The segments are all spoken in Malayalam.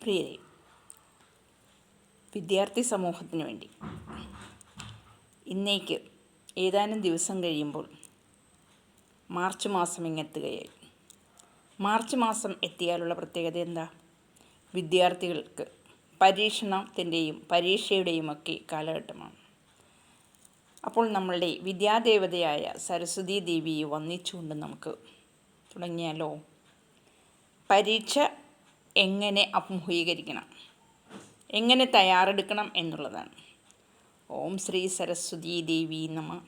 പ്രിയരെ വിദ്യാർത്ഥി സമൂഹത്തിന് വേണ്ടി. ഇന്നേക്ക് ഏതാനും ദിവസം കഴിയുമ്പോൾ മാർച്ച് മാസം ഇങ്ങെത്തുകയായി. മാർച്ച് മാസം എത്തിയാലുള്ള പ്രത്യേകത എന്താ? വിദ്യാർത്ഥികൾക്ക് പരീക്ഷണത്തിന്റെയും പരീക്ഷയുടെയും ഒക്കെ കാലഘട്ടമാണ്. അപ്പോൾ നമ്മളുടെ വിദ്യാദേവതയായ സരസ്വതി ദേവിയെ വന്നിച്ചുകൊണ്ട് നമുക്ക് തുടങ്ങിയാലോ? പരീക്ഷ എങ്ങനെ അഭിമുഖീകരിക്കണം? എങ്ങനെ തയ്യാറെടുക്കണം എന്നുള്ളതാണ്. ഓം ശ്രീ സരസ്വതി ദേവി നമ.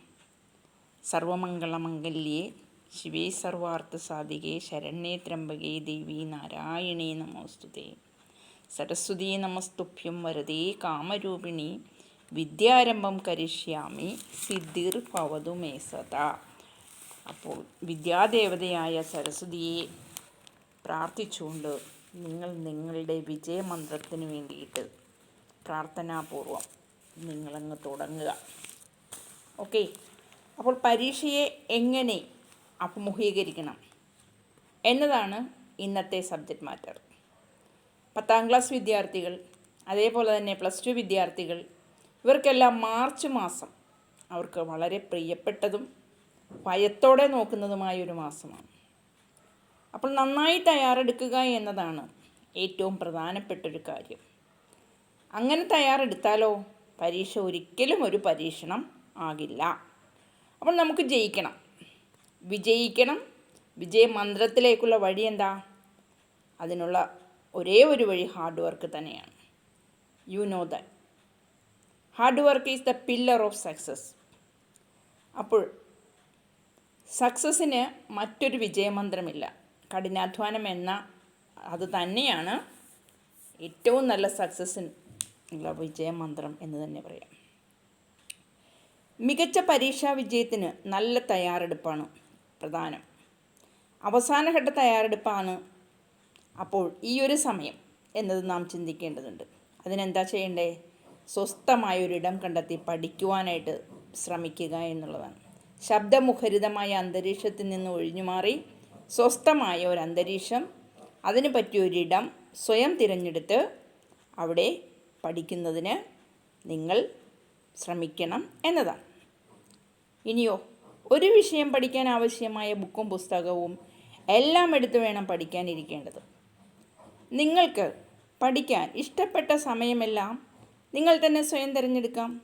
സർവമംഗളമംഗല്യേ. ശിവേ സർവാർത്ഥ സാധികേ ശരണ്യേ ത്രംബകേ ദേവി നാരായണേ നമോസ്തുതേ. സരസ്വതി നമസ്തുഭ്യം വരദേ കാമരൂപിണി. വിദ്യാരംഭം കരിഷ്യാമി. സിദ്ധിർ ഭവതു മേ സദാ. അപ്പോൾ വിദ്യാദേവതയായ സരസ്വതിയെ പ്രാർത്ഥിച്ചുകൊണ്ട് നിങ്ങൾ നിങ്ങളുടെ വിജയമന്ത്രത്തിന് വേണ്ടിയിട്ട് പ്രാർത്ഥനാപൂർവം നിങ്ങളങ്ങ് തുടങ്ങുക. ഓക്കെ അപ്പോൾ പരീക്ഷയെ എങ്ങനെ അഭിമുഖീകരിക്കണം? എന്നതാണ് ഇന്നത്തെ സബ്ജക്റ്റ് മാറ്റർ പത്താം ക്ലാസ് വിദ്യാർത്ഥികൾ അതേപോലെ തന്നെ പ്ലസ് ടു വിദ്യാർത്ഥികൾ ഇവർക്കെല്ലാം മാർച്ച് മാസം അവർക്ക് വളരെ പ്രിയപ്പെട്ടതും ഭയത്തോടെ നോക്കുന്നതുമായ ഒരു മാസമാണ്. അപ്പോൾ നന്നായി തയ്യാറെടുക്കുക എന്നതാണ് ഏറ്റവും പ്രധാനപ്പെട്ടൊരു കാര്യം. അങ്ങനെ തയ്യാറെടുത്താലോ? പരീക്ഷ ഒരിക്കലും ഒരു പരീക്ഷണം ആകില്ല. അപ്പോൾ നമുക്ക് ജയിക്കണം. വിജയിക്കണം. വിജയമന്ത്രത്തിലേക്കുള്ള വഴി എന്താ? അതിനുള്ള ഒരേ ഒരു വഴി ഹാർഡ് വർക്ക് തന്നെയാണ്. You know that hard work is the pillar of success അപ്പോൾ സക്സസ്സിന് മറ്റൊരു വിജയമന്ത്രമില്ല. കഠിനാധ്വാനം എന്ന അത് തന്നെയാണ് ഏറ്റവും നല്ല സക്സസ്സിന് ഉള്ള വിജയമന്ത്രം എന്ന് തന്നെ പറയാം. മികച്ച പരീക്ഷാ വിജയത്തിന് നല്ല തയ്യാറെടുപ്പാണ് പ്രധാനം. അവസാനഘട്ട തയ്യാറെടുപ്പാണ് അപ്പോൾ ഈ ഒരു സമയം എന്നത് നാം ചിന്തിക്കേണ്ടതുണ്ട്. അതിനെന്താ ചെയ്യേണ്ടേ? സ്വസ്ഥമായ സ്വസ്ഥമായൊരിടം കണ്ടെത്തി പഠിക്കുവാനായിട്ട് ശ്രമിക്കുക എന്നുള്ളതാണ്. ശബ്ദമുഖരിതമായ അന്തരീക്ഷത്തിൽ നിന്ന് ഒഴിഞ്ഞുമാറി സ്വസ്ഥമായ ഒരു അന്തരീക്ഷം അതിന് പറ്റിയ ഒരിടം സ്വയം തിരഞ്ഞെടുത്ത് അവിടെ പഠിക്കുന്നതിന് നിങ്ങൾ ശ്രമിക്കണം എന്നതാണ്. ഇനിയോ ഒരു വിഷയം പഠിക്കാൻ ആവശ്യമായ ബുക്കും പുസ്തകവും എല്ലാം എടുത്തു വേണം പഠിക്കാനിരിക്കേണ്ടത് നിങ്ങൾക്ക് പഠിക്കാൻ ഇഷ്ടപ്പെട്ട സമയമെല്ലാം നിങ്ങൾ തന്നെ സ്വയം തിരഞ്ഞെടുക്കാം.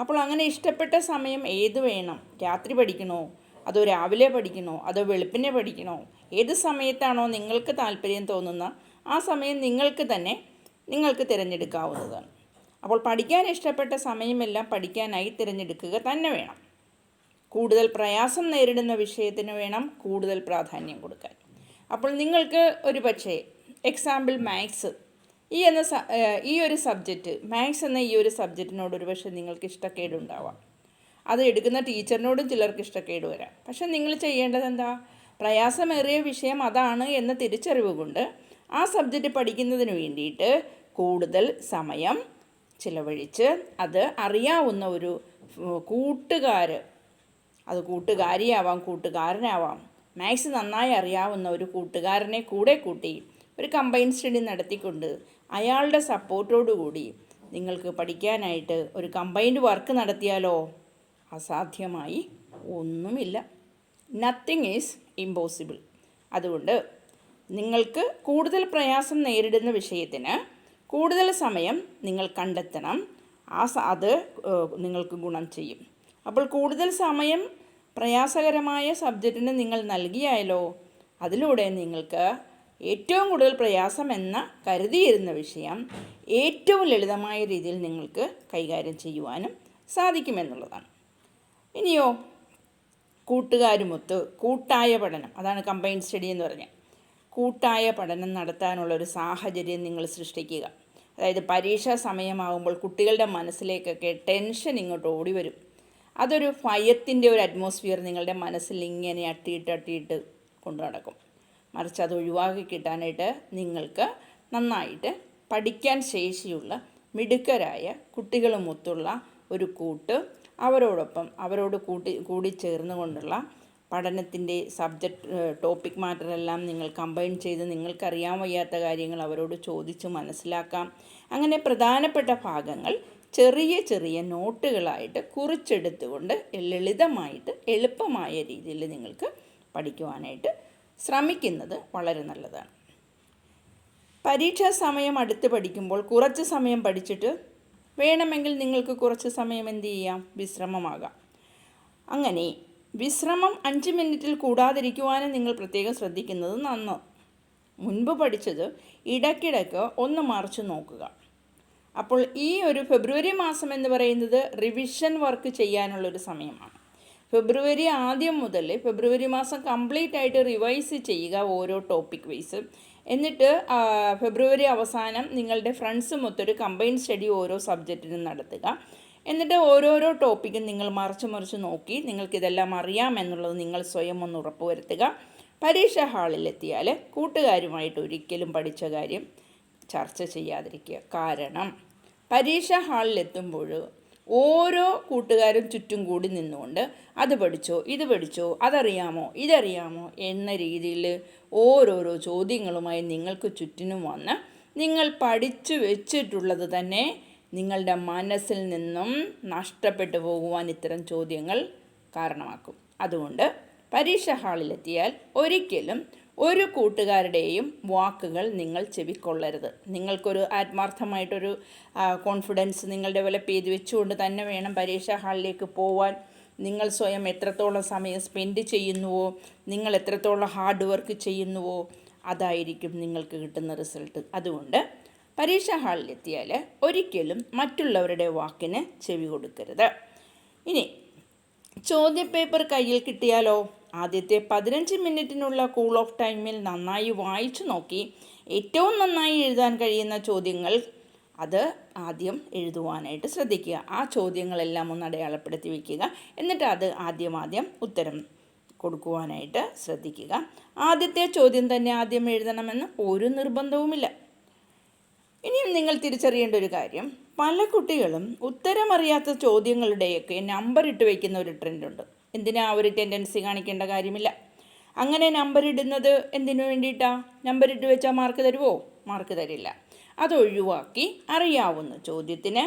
അപ്പോൾ അങ്ങനെ ഇഷ്ടപ്പെട്ട സമയം ഏത് വേണം? രാത്രി പഠിക്കണോ? അതോ രാവിലെ പഠിക്കണോ? അതോ വെളുപ്പിനെ പഠിക്കണോ? ഏത് സമയത്താണോ നിങ്ങൾക്ക് താല്പര്യം തോന്നുന്ന ആ സമയം നിങ്ങൾക്ക് തന്നെ നിങ്ങൾക്ക് തിരഞ്ഞെടുക്കാവുന്നതാണ്. അപ്പോൾ പഠിക്കാൻ ഇഷ്ടപ്പെട്ട സമയമെല്ലാം പഠിക്കാനായി തിരഞ്ഞെടുക്കുക തന്നെ വേണം. കൂടുതൽ പ്രയാസം നേരിടുന്ന വിഷയത്തിന് വേണം കൂടുതൽ പ്രാധാന്യം കൊടുക്കാൻ. അപ്പോൾ നിങ്ങൾക്ക് ഒരു പക്ഷേ എക്സാമ്പിൾ മാത്സ് ഈ എന്ന ഈ ഒരു സബ്ജക്റ്റ് മാത്സ് എന്ന ഈ ഒരു സബ്ജക്റ്റിനോട് ഒരു പക്ഷേ നിങ്ങൾക്ക് ഇഷ്ടക്കേടുണ്ടാവാം. അത് എടുക്കുന്ന ടീച്ചറിനോടും ചിലർക്ക് ഇഷ്ടക്കേട് വരാം. പക്ഷെ നിങ്ങൾ ചെയ്യേണ്ടത് എന്താ? പ്രയാസമേറിയ വിഷയം അതാണ് എന്ന തിരിച്ചറിവ് കൊണ്ട് ആ സബ്ജക്റ്റ് പഠിക്കുന്നതിന് വേണ്ടിയിട്ട് കൂടുതൽ സമയം ചിലവഴിച്ച് അത് അറിയാവുന്ന ഒരു കൂട്ടുകാർ അത് കൂട്ടുകാരിയാവാം കൂട്ടുകാരനാവാം. മാത്സ് നന്നായി അറിയാവുന്ന ഒരു കൂട്ടുകാരനെ കൂടെ കൂട്ടി ഒരു കമ്പൈൻ സ്റ്റഡി നടത്തിക്കൊണ്ട് അയാളുടെ സപ്പോർട്ടോടുകൂടി നിങ്ങൾക്ക് പഠിക്കാനായിട്ട് ഒരു കമ്പൈൻഡ് വർക്ക് നടത്തിയാലോ? അസാധ്യമായി ഒന്നുമില്ല. നത്തിങ് ഈസ് ഇമ്പോസിബിൾ അതുകൊണ്ട് നിങ്ങൾക്ക് കൂടുതൽ പ്രയാസം നേരിടുന്ന വിഷയത്തിന് കൂടുതൽ സമയം നിങ്ങൾ കണ്ടെത്തണം. ആ അത് നിങ്ങൾക്ക് ഗുണം ചെയ്യും. അപ്പോൾ കൂടുതൽ സമയം പ്രയാസകരമായ സബ്ജക്റ്റിന് നിങ്ങൾ നൽകിയാലോ അതിലൂടെ നിങ്ങൾക്ക് ഏറ്റവും കൂടുതൽ പ്രയാസം എന്ന കരുതിയിരുന്ന വിഷയം ഏറ്റവും ലളിതമായ രീതിയിൽ നിങ്ങൾക്ക് കൈകാര്യം ചെയ്യുവാനും സാധിക്കുമെന്നുള്ളതാണ്. ഇനിയോ? കൂട്ടുകാരുമൊത്ത് കൂട്ടായ പഠനം. അതാണ് കമ്പൈൻ സ്റ്റഡി എന്ന് പറഞ്ഞാൽ കൂട്ടായ പഠനം നടത്താനുള്ള ഒരു സാഹചര്യം നിങ്ങൾ സൃഷ്ടിക്കുക. അതായത് പരീക്ഷാ സമയമാകുമ്പോൾ കുട്ടികളുടെ മനസ്സിലേക്കൊക്കെ ടെൻഷൻ ഇങ്ങോട്ട് ഓടി വരും. അതൊരു ഭയത്തിന്റെ ഒരു അറ്റ്മോസ്ഫിയർ നിങ്ങളുടെ മനസ്സിൽ ഇങ്ങനെ അട്ടിയിട്ട് അട്ടിയിട്ട് കൊണ്ടു നടക്കും. മറിച്ച് അത് ഒഴിവാക്കി കിട്ടാനായിട്ട് നിങ്ങൾക്ക് നന്നായിട്ട് പഠിക്കാൻ ശേഷിയുള്ള മിടുക്കരായ കുട്ടികളുമൊത്തുള്ള ഒരു കൂട്ട്. അവരോടൊപ്പം അവരോട് കൂട്ടി കൂടി ചേർന്ന് കൊണ്ടുള്ള പഠനത്തിന്റെ സബ്ജക്റ്റ് ടോപ്പിക് മാറ്ററെല്ലാം നിങ്ങൾ കമ്പൈൻ ചെയ്ത് നിങ്ങൾക്കറിയാൻ വയ്യാത്ത കാര്യങ്ങൾ അവരോട് ചോദിച്ച് മനസ്സിലാക്കാം. അങ്ങനെ പ്രധാനപ്പെട്ട ഭാഗങ്ങൾ ചെറിയ ചെറിയ നോട്ടുകളായിട്ട് കുറിച്ചെടുത്തുകൊണ്ട് ലളിതമായിട്ട് എളുപ്പമായ രീതിയിൽ നിങ്ങൾക്ക് പഠിക്കുവാനായിട്ട് ശ്രമിക്കുന്നത് വളരെ നല്ലതാണ്. പരീക്ഷാ സമയം അടുത്ത് പഠിക്കുമ്പോൾ കുറച്ച് സമയം പഠിച്ചിട്ട് വേണമെങ്കിൽ നിങ്ങൾക്ക് കുറച്ച് സമയം എന്ത് ചെയ്യാം? വിശ്രമമാകാം. അങ്ങനെ വിശ്രമം അഞ്ച് മിനിറ്റിൽ കൂടാതിരിക്കുവാനും നിങ്ങൾ പ്രത്യേകം ശ്രദ്ധിക്കുന്നത് നന്ന്. മുൻപ് പഠിച്ചത് ഇടയ്ക്കിടയ്ക്ക് ഒന്ന് മറിച്ച് നോക്കുക. അപ്പോൾ ഈ ഒരു ഫെബ്രുവരി മാസം എന്ന് പറയുന്നത് റിവിഷൻ വർക്ക് ചെയ്യാനുള്ളൊരു സമയമാണ്. ഫെബ്രുവരി ആദ്യം മുതൽ ഫെബ്രുവരി മാസം കംപ്ലീറ്റ് ആയിട്ട് റിവൈസ് ചെയ്യുക ഓരോ ടോപ്പിക് വൈസ്. എന്നിട്ട് ഫെബ്രുവരി അവസാനം നിങ്ങളുടെ ഫ്രണ്ട്സുമൊത്തൊരു കമ്പൈൻ സ്റ്റഡി ഓരോ സബ്ജക്റ്റിനും നടത്തുക. എന്നിട്ട് ഓരോരോ ടോപ്പിക്കും നിങ്ങൾ മറിച്ച് മറിച്ച് നോക്കി നിങ്ങൾക്കിതെല്ലാം അറിയാമെന്നുള്ളത് നിങ്ങൾ സ്വയം ഒന്ന് ഉറപ്പുവരുത്തുക പരീക്ഷാ ഹാളിലെത്തിയാൽ കൂട്ടുകാരുമായിട്ട് ഒരിക്കലും പഠിച്ച കാര്യം ചർച്ച ചെയ്യാതിരിക്കുക. കാരണം പരീക്ഷാ ഹാളിലെത്തുമ്പോൾ ഓരോ കൂട്ടുകാരും ചുറ്റും കൂടി നിന്നുകൊണ്ട് അത് പഠിച്ചോ ഇത് പഠിച്ചോ അതറിയാമോ ഇതറിയാമോ എന്ന രീതിയിൽ ഓരോരോ ചോദ്യങ്ങളുമായി നിങ്ങൾക്ക് ചുറ്റിനും വന്ന് നിങ്ങൾ പഠിച്ചു വെച്ചിട്ടുള്ളത് തന്നെ നിങ്ങളുടെ മനസ്സിൽ നിന്നും നഷ്ടപ്പെട്ടു പോകുവാൻ ഇത്തരം ചോദ്യങ്ങൾ കാരണമാക്കും. അതുകൊണ്ട് പരീക്ഷ ഹാളിലെത്തിയാൽ ഒരിക്കലും ഒരു കൂട്ടുകാരുടെയും വാക്കുകൾ നിങ്ങൾ ചെവിക്കൊള്ളരുത്. നിങ്ങൾക്കൊരു ആത്മാർത്ഥമായിട്ടൊരു കോൺഫിഡൻസ് നിങ്ങൾ ഡെവലപ്പ് ചെയ്ത് വെച്ചുകൊണ്ട് തന്നെ വേണം പരീക്ഷാ ഹാളിലേക്ക് പോവാൻ. നിങ്ങൾ സ്വയം എത്രത്തോളം സമയം സ്പെൻഡ് ചെയ്യുന്നുവോ നിങ്ങൾ എത്രത്തോളം ഹാർഡ് വർക്ക് ചെയ്യുന്നുവോ അതായിരിക്കും നിങ്ങൾക്ക് കിട്ടുന്ന റിസൾട്ട് അതുകൊണ്ട് പരീക്ഷാ ഹാളിലെത്തിയാൽ ഒരിക്കലും മറ്റുള്ളവരുടെ വാക്കിന് ചെവി കൊടുക്കരുത്. ഇനി ചോദ്യപേപ്പർ കയ്യിൽ കിട്ടിയാലോ? ആദ്യത്തെ പതിനഞ്ച് മിനിറ്റിനുള്ള കൂൾ ഓഫ് ടൈമിൽ നന്നായി വായിച്ചു നോക്കി ഏറ്റവും നന്നായി എഴുതാൻ കഴിയുന്ന ചോദ്യങ്ങൾ അത് ആദ്യം എഴുതുവാനായിട്ട് ശ്രദ്ധിക്കുക. ആ ചോദ്യങ്ങളെല്ലാം ഒന്ന് അടയാളപ്പെടുത്തി വയ്ക്കുക എന്നിട്ട് അത് ആദ്യം ആദ്യം ഉത്തരം കൊടുക്കുവാനായിട്ട് ശ്രദ്ധിക്കുക. ആദ്യത്തെ ചോദ്യം തന്നെ ആദ്യം എഴുതണമെന്ന് ഒരു നിർബന്ധവുമില്ല. ഇനിയും നിങ്ങൾ തിരിച്ചറിയേണ്ട ഒരു കാര്യം. പല കുട്ടികളും ഉത്തരമറിയാത്ത ചോദ്യങ്ങളുടെയൊക്കെ നമ്പർ ഇട്ട് വയ്ക്കുന്ന ഒരു ട്രെൻഡുണ്ട് എന്തിനാ ഒരു ടെൻഡൻസി കാണിക്കേണ്ട കാര്യമില്ല. അങ്ങനെ നമ്പർ ഇടുന്നത് എന്തിനു വേണ്ടിയിട്ടാണ് നമ്പർ ഇട്ട് വെച്ചാൽ മാർക്ക് തരുമോ മാർക്ക് തരില്ല. അതൊഴിവാക്കി അറിയാവുന്ന ചോദ്യത്തിന്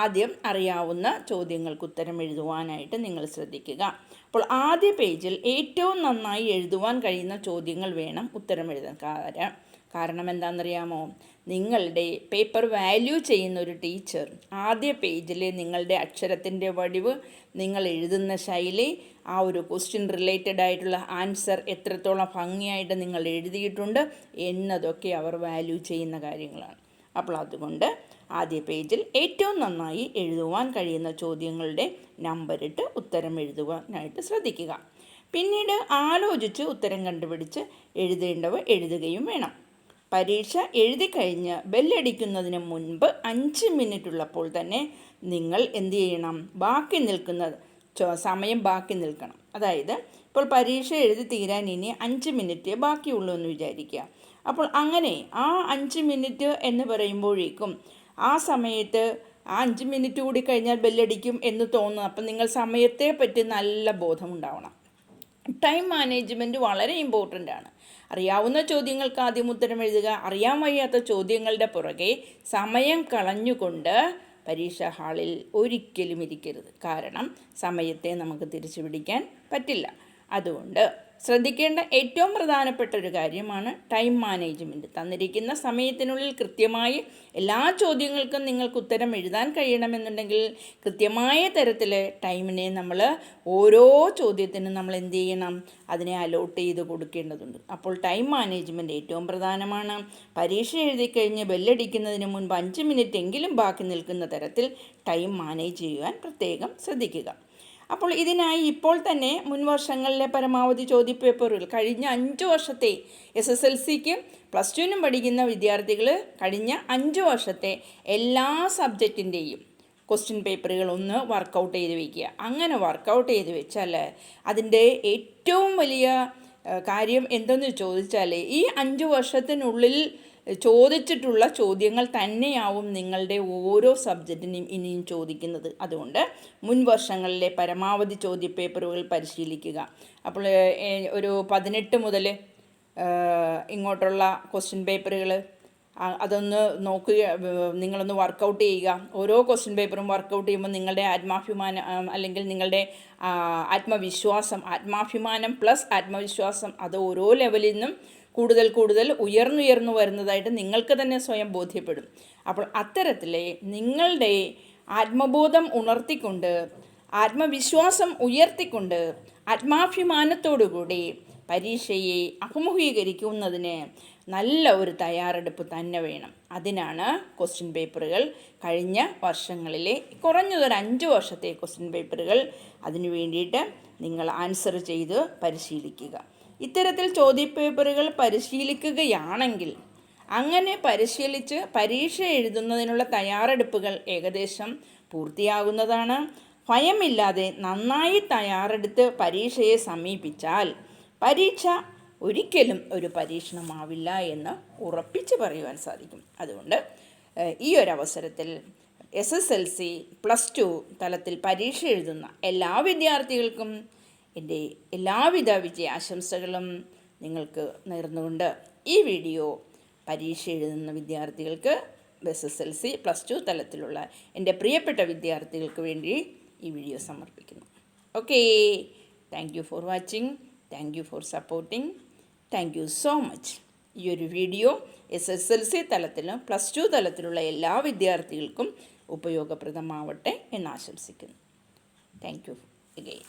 ആദ്യം അറിയാവുന്ന ചോദ്യങ്ങൾക്ക് ഉത്തരം എഴുതുവാനായിട്ട് നിങ്ങൾ ശ്രദ്ധിക്കുക. അപ്പോൾ ആദ്യ പേജിൽ ഏറ്റവും നന്നായി എഴുതുവാൻ കഴിയുന്ന ചോദ്യങ്ങൾ വേണം ഉത്തരം എഴുതാൻ. കാരണം കാരണം എന്താണെന്നറിയാമോ നിങ്ങളുടെ പേപ്പർ വാല്യൂ ചെയ്യുന്ന ഒരു ടീച്ചർ ആദ്യ പേജിൽ നിങ്ങളുടെ അക്ഷരത്തിന്റെ വടിവ് നിങ്ങൾ എഴുതുന്ന ശൈലി ആ ഒരു ക്വസ്റ്റ്യൻ റിലേറ്റഡ് ആയിട്ടുള്ള ആൻസർ എത്രത്തോളം ഭംഗിയായിട്ട് നിങ്ങൾ എഴുതിയിട്ടുണ്ട് എന്നതൊക്കെ അവർ വാല്യൂ ചെയ്യുന്ന കാര്യങ്ങളാണ്. അപ്പോൾ അതുകൊണ്ട് ആദ്യ പേജിൽ ഏറ്റവും നന്നായി എഴുതുവാൻ കഴിയുന്ന ചോദ്യങ്ങളുടെ നമ്പറിട്ട് ഉത്തരം എഴുതുവാനായിട്ട് ശ്രദ്ധിക്കുക. പിന്നീട് ആലോചിച്ച് ഉത്തരം കണ്ടുപിടിച്ച് എഴുതേണ്ടവ എഴുതുകയും വേണം. പരീക്ഷ എഴുതി കഴിഞ്ഞ് ബെല്ലടിക്കുന്നതിന് മുൻപ് അഞ്ച് മിനിറ്റ് ഉള്ളപ്പോൾ തന്നെ നിങ്ങൾ എന്ത് ചെയ്യണം? ബാക്കി നിൽക്കുന്നത് സമയം ബാക്കി നിൽക്കണം. അതായത് ഇപ്പോൾ പരീക്ഷ എഴുതി തീരാൻ ഇനി അഞ്ച് മിനിറ്റ് ബാക്കിയുള്ളൂ എന്ന് വിചാരിക്കുക. അപ്പോൾ അങ്ങനെ ആ അഞ്ച് മിനിറ്റ് എന്ന് പറയുമ്പോഴേക്കും ആ സമയത്ത് ആ അഞ്ച് മിനിറ്റ് കൂടി കഴിഞ്ഞാൽ ബെല്ലടിക്കും എന്ന് തോന്നുന്നു. അപ്പം നിങ്ങൾ സമയത്തെ പറ്റി നല്ല ബോധമുണ്ടാവണം. ടൈം മാനേജ്മെന്റ് വളരെ ഇമ്പോർട്ടന്റ് ആണ്. അറിയാവുന്ന ചോദ്യങ്ങൾക്ക് ആദ്യം ഉത്തരം എഴുതുക. അറിയാൻ വയ്യാത്ത ചോദ്യങ്ങളുടെ പുറകെ സമയം കളഞ്ഞുകൊണ്ട് പരീക്ഷാ ഹാളിൽ ഒരിക്കലും ഇരിക്കരുത്. കാരണം സമയത്തെ നമുക്ക് തിരിച്ചു പിടിക്കാൻ പറ്റില്ല. അതുകൊണ്ട് ശ്രദ്ധിക്കേണ്ട ഏറ്റവും പ്രധാനപ്പെട്ട ഒരു കാര്യമാണ് ടൈം മാനേജ്മെന്റ് തന്നിരിക്കുന്ന സമയത്തിനുള്ളിൽ കൃത്യമായി എല്ലാ ചോദ്യങ്ങൾക്കും നിങ്ങൾക്ക് ഉത്തരം എഴുതാൻ കഴിയണമെന്നുണ്ടെങ്കിൽ കൃത്യമായ തരത്തിൽ ടൈമിനെ നമ്മൾ ഓരോ ചോദ്യത്തിനും നമ്മൾ എന്ത് ചെയ്യണം? അതിനെ അലോട്ട് ചെയ്ത് കൊടുക്കേണ്ടതുണ്ട്. അപ്പോൾ ടൈം മാനേജ്മെന്റ് ഏറ്റവും പ്രധാനമാണ്. പരീക്ഷ എഴുതി കഴിഞ്ഞ് ബെല്ലടിക്കുന്നതിന് മുൻപ് അഞ്ച് മിനിറ്റ് എങ്കിലും ബാക്കി നിൽക്കുന്ന തരത്തിൽ ടൈം മാനേജ് ചെയ്യുവാൻ പ്രത്യേകം ശ്രദ്ധിക്കുക. അപ്പോൾ ഇതിനായി ഇപ്പോൾ തന്നെ മുൻ വർഷങ്ങളിലെ പരമാവധി ചോദ്യപേപ്പറുകൾ. കഴിഞ്ഞ അഞ്ച് വർഷത്തെ എസ് എസ് എൽ സിക്ക് പ്ലസ് ടുവിനും പഠിക്കുന്ന വിദ്യാർത്ഥികൾ കഴിഞ്ഞ അഞ്ച് വർഷത്തെ എല്ലാ സബ്ജക്റ്റിന്റെയും ക്വസ്റ്റ്യൻ പേപ്പറുകൾ ഒന്ന് വർക്കൗട്ട് ചെയ്ത് വയ്ക്കുക അങ്ങനെ വർക്കൗട്ട് ചെയ്ത് വെച്ചാൽ അതിന്റെ ഏറ്റവും വലിയ കാര്യം എന്തെന്ന് ചോദിച്ചാൽ ഈ അഞ്ച് വർഷത്തിനുള്ളിൽ ചോദിച്ചിട്ടുള്ള ചോദ്യങ്ങൾ തന്നെയാവും നിങ്ങളുടെ ഓരോ സബ്ജക്റ്റിനും ഇനിയും ചോദിക്കുന്നത്. അതുകൊണ്ട് മുൻ വർഷങ്ങളിലെ പരമാവധി ചോദ്യപേപ്പറുകൾ പരിശീലിക്കുക. അപ്പോൾ ഒരു പതിനെട്ട് മുതൽ ഇങ്ങോട്ടുള്ള ക്വസ്റ്റ്യൻ പേപ്പറുകൾ അതൊന്ന് നോക്കുക നിങ്ങളൊന്ന് വർക്കൗട്ട് ചെയ്യുക. ഓരോ ക്വസ്റ്റ്യൻ പേപ്പറും വർക്കൗട്ട് ചെയ്യുമ്പോൾ നിങ്ങളുടെ ആത്മാഭിമാനം അല്ലെങ്കിൽ നിങ്ങളുടെ ആത്മവിശ്വാസം ആത്മാഭിമാനം പ്ലസ് ആത്മവിശ്വാസം അത് ഓരോ ലെവലിൽ നിന്നും കൂടുതൽ കൂടുതൽ ഉയർന്നുയർന്നു വരുന്നതായിട്ട് നിങ്ങൾക്ക് തന്നെ സ്വയം ബോധ്യപ്പെടും. അപ്പോൾ അത്തരത്തിലെ നിങ്ങളുടെ ആത്മബോധം ഉണർത്തിക്കൊണ്ട് ആത്മവിശ്വാസം ഉയർത്തിക്കൊണ്ട് ആത്മാഭിമാനത്തോടുകൂടി പരീക്ഷയെ അഭിമുഖീകരിക്കുന്നതിന് നല്ല ഒരു തയ്യാറെടുപ്പ് തന്നെ വേണം. അതിനാണ് ക്വസ്റ്റ്യൻ പേപ്പറുകൾ കഴിഞ്ഞ വർഷങ്ങളിലെ കുറഞ്ഞതൊരു അഞ്ച് വർഷത്തെ ക്വസ്റ്റ്യൻ പേപ്പറുകൾ അതിനു വേണ്ടിയിട്ട് നിങ്ങൾ ആൻസർ ചെയ്ത് പരിശീലിക്കുക. ഇത്തരത്തിൽ ചോദ്യപേപ്പറുകൾ പരിശീലിക്കുകയാണെങ്കിൽ അങ്ങനെ പരിശീലിച്ച് പരീക്ഷ എഴുതുന്നതിനുള്ള തയ്യാറെടുപ്പുകൾ ഏകദേശം പൂർത്തിയാകുന്നതാണ്. ഭയമില്ലാതെ നന്നായി തയ്യാറെടുത്ത് പരീക്ഷയെ സമീപിച്ചാൽ പരീക്ഷ ഒരിക്കലും ഒരു പരീക്ഷണമാവില്ല എന്ന് ഉറപ്പിച്ച് പറയുവാൻ സാധിക്കും. അതുകൊണ്ട് ഈ ഒരു അവസരത്തിൽ S S L C plus two തലത്തിൽ പരീക്ഷ എഴുതുന്ന എല്ലാ വിദ്യാർത്ഥികൾക്കും എന്റെ എല്ലാവിധ വിജയാശംസകളും നിങ്ങൾക്ക് നേർന്നുകൊണ്ട് ഈ വീഡിയോ പരീക്ഷ എഴുതുന്ന വിദ്യാർത്ഥികൾക്ക് S S L C plus two തലത്തിലുള്ള എന്റെ പ്രിയപ്പെട്ട വിദ്യാർത്ഥികൾക്ക് വേണ്ടി ഈ വീഡിയോ സമർപ്പിക്കുന്നു. Okay thank you for watching thank you for supporting thank you so much ഈ ഒരു video S S L C തലത്തിലും പ്ലസ് ടു തലത്തിലുള്ള എല്ലാ വിദ്യാർത്ഥികൾക്കും ഉപയോഗപ്രദമാവട്ടെ എന്ന് ആശംസിക്കുന്നു. Thank you again